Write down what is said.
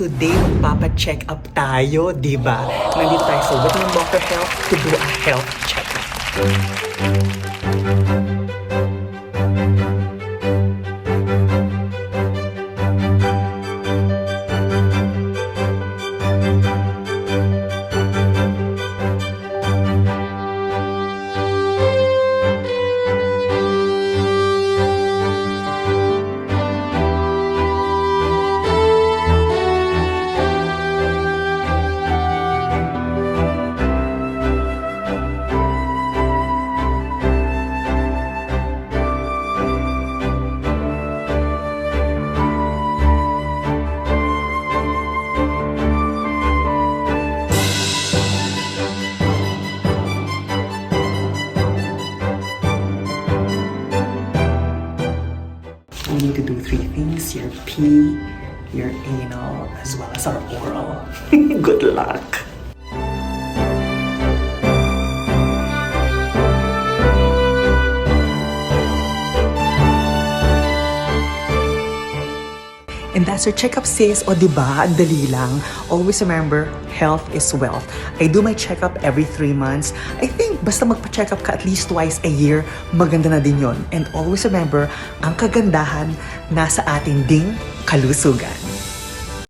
Today, magpapa-check up tayo, di ba? Nandito tayo sa Whitman Walker Health to do a health check-up. Need to do three things, your pee, your anal, as well as our oral. Good luck! And that's your checkup sis. O diba, ang dali lang. Always remember, health is wealth. I do my checkup every three months. I think basta magpa-checkup ka at least twice a year, maganda na din yon. And always remember, ang kagandahan nasa ating ding kalusugan.